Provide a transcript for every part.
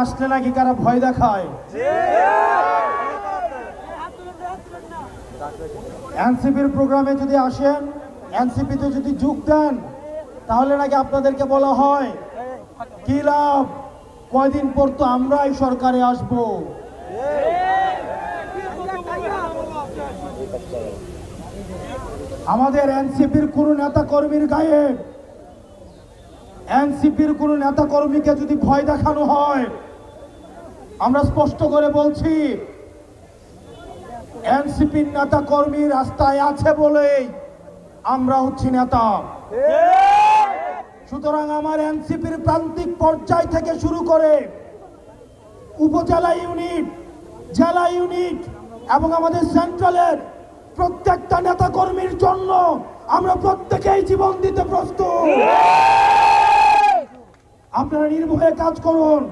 আসলে নাকি কারা ভয় দেখায়? প্রোগ্রামে যদি আসেন, এনসিপিতে যদি যোগ দেন, তাহলে নাকি আপনাদেরকে বলা হয়, কি লাভ? কয়দিন পর তো আমরাই সরকারে আসব। আমাদের এনসিপির কোন নেতা কর্মীর গায়ে, এনসিপির কোন নেতা কর্মীকে যদি ভয় দেখানো হয় আমরা স্পষ্ট করে বলছি এনসিপির নেতা কর্মী রাস্তায় আছে বলেই আমরা হচ্ছি নেতা। সুতরাং আমার এনসিপির প্রান্তিক পর্যায় থেকে শুরু করে উপজেলা ইউনিট, জেলা ইউনিট এবং আমাদের সেন্ট্রালের প্রত্যেকটা নেতা কর্মীর জন্য আমরা প্রত্যেকেই জীবন দিতে প্রস্তুত। আপনারা নির্ভয়ে কাজ করুন।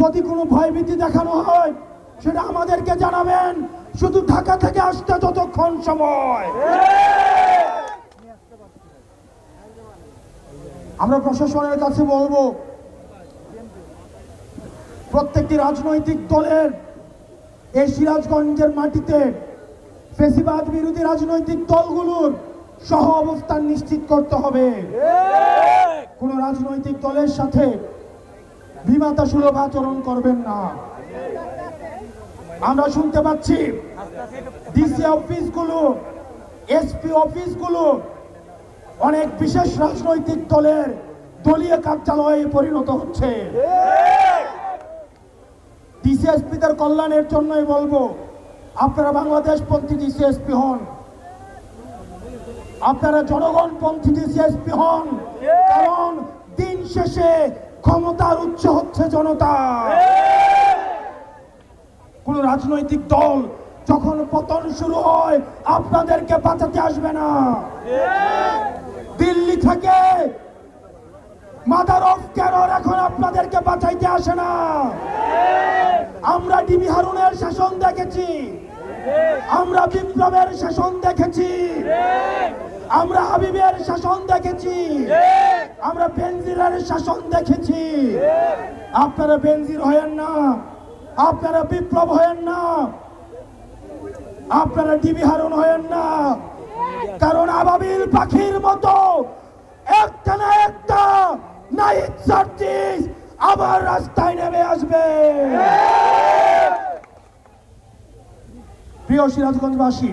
যদি কোনো ভয়ভীতি দেখানো হয় সেটা আমাদেরকে জানাবেন। শুধু ঢাকা থেকে আসতে যতক্ষণ সময়। আমরা প্রশাসনের কাছে বলব প্রত্যেকটি রাজনৈতিক দলের এই সিরাজগঞ্জের মাটিতে ফেসিবাদ বিরোধী রাজনৈতিক দলগুলোর সহ অবস্থান নিশ্চিত করতে হবে। কোন রাজনৈতিক দলের সাথে বিমাতা সুলভ আচরণ করবেন না। আমরা শুনতে পাচ্ছি, ডিসি অফিসগুলো, এসপি অফিসগুলো অনেক বিশেষ রাজনৈতিক দলের দলীয় কার্যালয়ে পরিণত হচ্ছে। ডিসিএসপিদের কল্যাণের জন্যই বলব, আপনারা বাংলাদেশ পন্থী ডিসিএসপি হন। আপনারা জনগণ পন্থী ডিসিএসপি হন। কারণ দিন শেষে ক্ষমতার উচ্চ হচ্ছে জনতা। কোন রাজনৈতিক দল যখন পতন শুরু হয়, আপনাদেরকে বাঁচাতে আসবে না। দিল্লি থেকে মাদার অফ টেরর এখন আপনাদেরকে বাঁচাইতে আসে না। আমরা ডিবি হারুনের শাসন দেখেছি। আমরা বিপ্লবের শাসন দেখেছি। আমরা হাবিবের শাসন দেখেছি। আমরা বেনজিরের শাসন দেখেছি। আপনারা বেনজির হয়েন না। আপনারা বিপ্লব হয়েন না। আপনারা ডিবি হারুন হয়েন না। কারণ আবাবিল পাখির মতো একটা না একটা নাইট সার্চিস আবার রাস্তায় নেমে আসবে। প্রিয় সিরাজগঞ্জবাসী,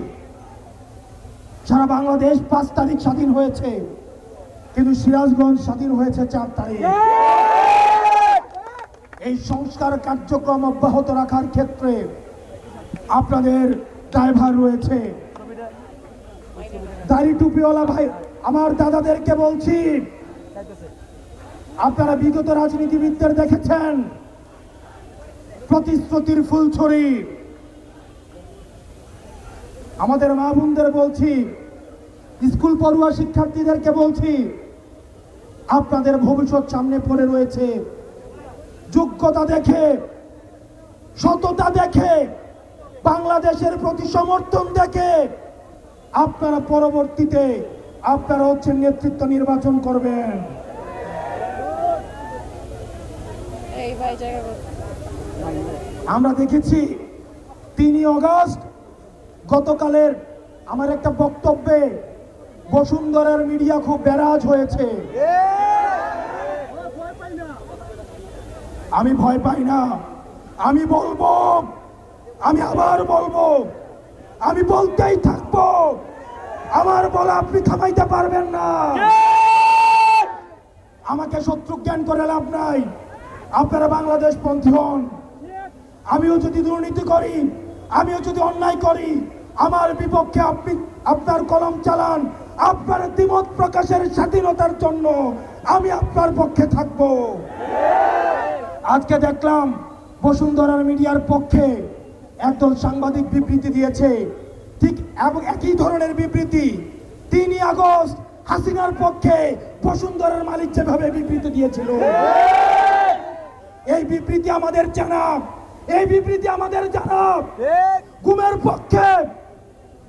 সারা বাংলাদেশ পাঁচ তারিখ স্বাধীন হয়েছে। কিন্তু সিরাজগঞ্জ স্বাধীন হয়েছে চার তারিখ। এই সংস্কার কার্যক্রম অব্যাহত রাখার ক্ষেত্রে আপনাদের ড্রাইভার রয়েছে। দাড়ি টুপিওয়ালা ভাই আমার দাদাদেরকে বলছি আপনারা বিগত রাজনীতিবিদদের দেখেছেন? প্রতিশ্রুতির ফুলছড়ি। আমাদের মা বোনদের বলছি স্কুল পড়ুয়া শিক্ষার্থীদেরকে বলছি? আপনাদের ভবিষ্যৎ সামনে পড়ে রয়েছে। যোগ্যতা দেখে সততা দেখে বাংলাদেশের প্রতি সমর্থন দেখে আপনারা পরবর্তীতে আপনারা হচ্ছেন নেতৃত্ব নির্বাচন করবেন। আমরা দেখেছি তিনই অগস্ট গতকালের আমার একটা বক্তব্যে বসুন্ধরার মিডিয়া খুব ব্যারাজ হয়েছে। আমি ভয় পাই না। আমি বলব, আমি আবার বলব, আমি বলতেই থাকব। আমার বলা আপনি থামাইতে পারবেন না। আমাকে শত্রু জ্ঞান করে লাভ নাই। আপনারা বাংলাদেশ পন্থী হন। আমিও যদি দুর্নীতি করি, আমিও যদি অন্যায় করি, আমার বিপক্ষে আপনি আপনার কলম চালান। আপনার দ্বিমত প্রকাশের স্বাধীনতার জন্য আমি আপনার পক্ষে থাকব। আজকে দেখলাম বসুন্ধরার মিডিয়ার পক্ষে একদল সাংবাদিক বিবৃতি দিয়েছে। ঠিক এবং একই ধরনের বিবৃতি। তিনই আগস্ট হাসিনার পক্ষে বসুন্ধরার মালিক যেভাবে বিবৃতি দিয়েছিল। এই বিবৃতি আমাদের জানা এই বিবৃতি আমাদের জানা গুমের পক্ষে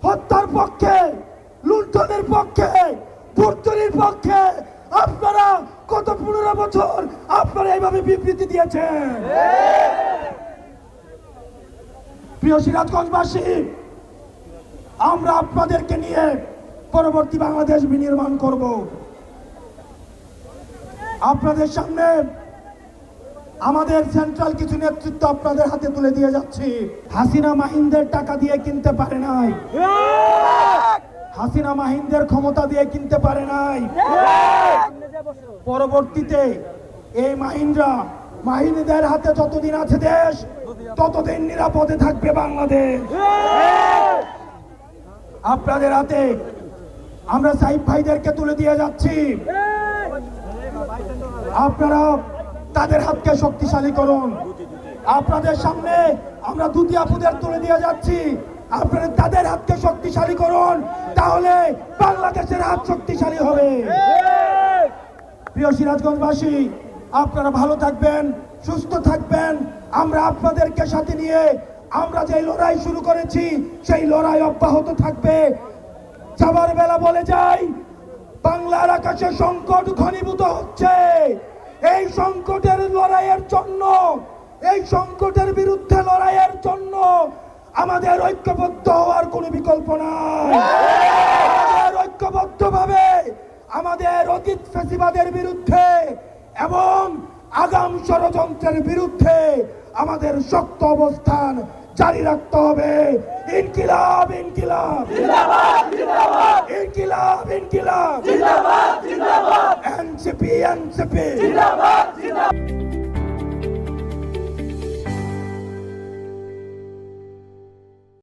হত্যার পক্ষে লুণ্ঠনের পক্ষে ভর্তুরির পক্ষে আপনারা কত পনেরো বছর আপনারা এইভাবে বিবৃতি দিয়েছেন? প্রিয় সিরাজগঞ্জবাসী, আমরা আপনাদেরকে নিয়ে পরবর্তী বাংলাদেশ বিনির্মাণ করব। আপনাদের সামনে আমাদের সেন্ট্রাল কিছু নেতৃত্ব আপনাদের হাতে তুলে দিয়ে যাচ্ছি। হাসিনা মাহিন্দের টাকা দিয়ে কিনতে পারে নাই। হাসিনা মাহিন্দের ক্ষমতা দিয়ে কিনতে পারে নাই। পরবর্তীতে এই মাহিন্দ্রা মাহিনীদের হাতে যতদিন আছে দেশ, ততদিন নিরাপদে থাকবে বাংলাদেশ। আপনাদের হাতে আমরা সাহিব ভাইদেরকে তুলে দিয়ে যাচ্ছি। আপনারা তাদের হাতকে শক্তিশালী করুন। আপনাদের সামনে আমরা দুটি আপুদের তুলে দিয়ে যাচ্ছি। আপনারা তাদের হাতকে শক্তিশালী করুন, তাহলে বাংলাদেশের হাত শক্তিশালী হবে। প্রিয় সিরাজগঞ্জবাসী, আপনারা ভালো থাকবেন, সুস্থ থাকবেন। আমরা আপনাদেরকে সাথে নিয়ে আমরা যে লড়াই শুরু করেছি, সেই লড়াই অব্যাহত থাকবে। যাবার বেলা বলে যাই, বাংলার আকাশে সংকট ঘনীভূত হচ্ছে। এই সংকটের লড়াইয়ের জন্য, এই সংকটের বিরুদ্ধে লড়াইয়ের জন্য আমাদের ঐক্যবদ্ধ হওয়ার কোনো বিকল্প নাই। ঐক্যবদ্ধভাবে আমাদের অতীত ফেসিবাদের বিরুদ্ধে এবং আগাম ষড়যন্ত্রের বিরুদ্ধে আমাদের শক্ত অবস্থান জারি রাখতে হবে। ইনকিলাব ইনকিলাব। ইনকিলাব ইনকিলাব। NCP NCP.